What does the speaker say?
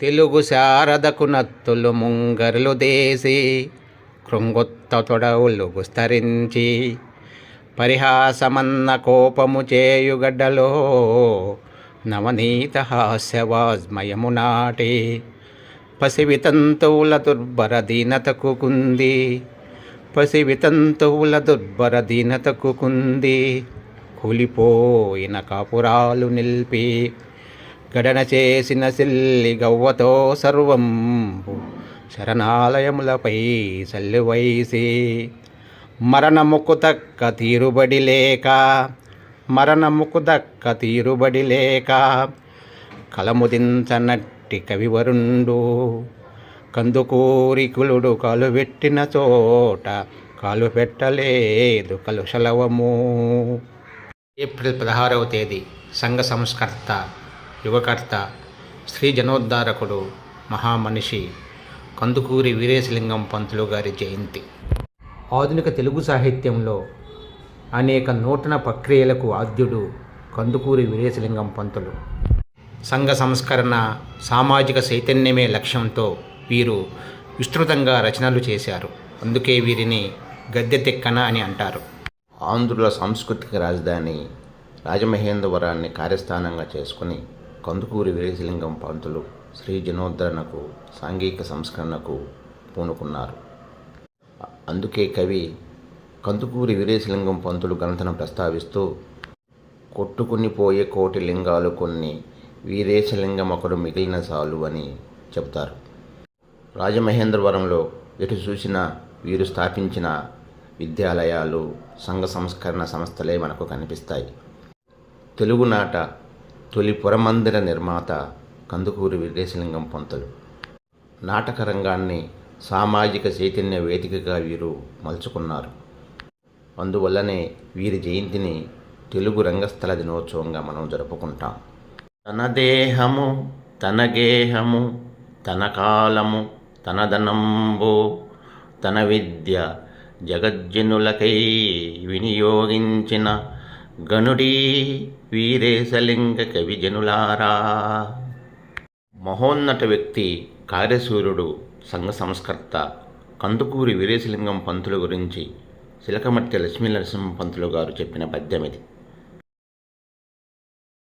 తెలుగు శారదకు నత్తులు ముంగరులు దేసి కృంగొత్త తొడవులు గుస్తరించి పరిహాసమన్న కోపము చేయుగడ్డలో నవనీత హాస్యవాజ్మయము నాటి పసివితంతువుల దుర్భర దీనతకు కుంది పసివితంతువుల దుర్భర దీనతకు కుంది కూలిపోయిన కాపురాలు నిలిపి గడన చేసిన సిల్లి గవ్వతో సర్వం శరణాలయములపై సల్లువైసి మరణముకు దక్క తీరుబడి లేక మరణముకు దక్క తీరుబడి లేక కలముదించనట్టి కవివరుండు కందుకూరికులుడు కాలు పెట్టిన చోట కాలు పెట్టలేదు కలుషలవము. ఏప్రిల్ పదహారవ తేదీ సంఘ సంస్కర్త యువకర్త స్త్రీ జనోద్ధారకుడు మహామనిషి కందుకూరి వీరేశలింగం పంతులు గారి జయంతి. ఆధునిక తెలుగు సాహిత్యంలో అనేక నూతన ప్రక్రియలకు ఆద్యుడు కందుకూరి వీరేశలింగం పంతులు. సంఘ సంస్కరణ సామాజిక చైతన్యమే లక్ష్యంతో వీరు విస్తృతంగా రచనలు చేశారు. అందుకే వీరిని గద్దె తిక్కన అని అంటారు. ఆంధ్రుల సాంస్కృతిక రాజధాని రాజమహేంద్రవరాన్ని కార్యస్థానంగా చేసుకుని కందుకూరి వీరేశలింగం పంతులు శ్రీ జనోద్ధరణకు సాంఘిక సంస్కరణకు పూనుకున్నారు. అందుకే కవి కందుకూరి వీరేశలింగం పంతులు ఘనతను ప్రస్తావిస్తూ కొట్టుకుని పోయే కోటి లింగాలు కొన్ని వీరేశలింగం ఒకడు మిగిలిన చాలు అని చెబుతారు. రాజమహేంద్రవరంలో ఎటు చూసినా వీరు స్థాపించిన విద్యాలయాలు సంఘ సంస్కరణ సంస్థలే మనకు కనిపిస్తాయి. తెలుగునాట తొలి పురమందిర నిర్మాత కందుకూరి వీరేశలింగం పంతులు. నాటక రంగాన్ని సామాజిక చైతన్య వేదికగా వీరు మలుచుకున్నారు. అందువల్లనే వీరి జయంతిని తెలుగు రంగస్థల దినోత్సవంగా మనం జరుపుకుంటాం. తన దేహము తన గేహము తన కాలము తన ధనంబు తన విద్య జగజ్జనులకై వినియోగించిన గనుడీ వీరేశలింగ కవిజనులారా మహోన్నత వ్యక్తి కార్యసూర్యుడు సంఘ సంస్కర్త కందుకూరి వీరేశలింగం పంతులు గురించి సిలకమర్తి లక్ష్మీ నరసింహ పంతులు గారు చెప్పిన పద్యమిది. ఇది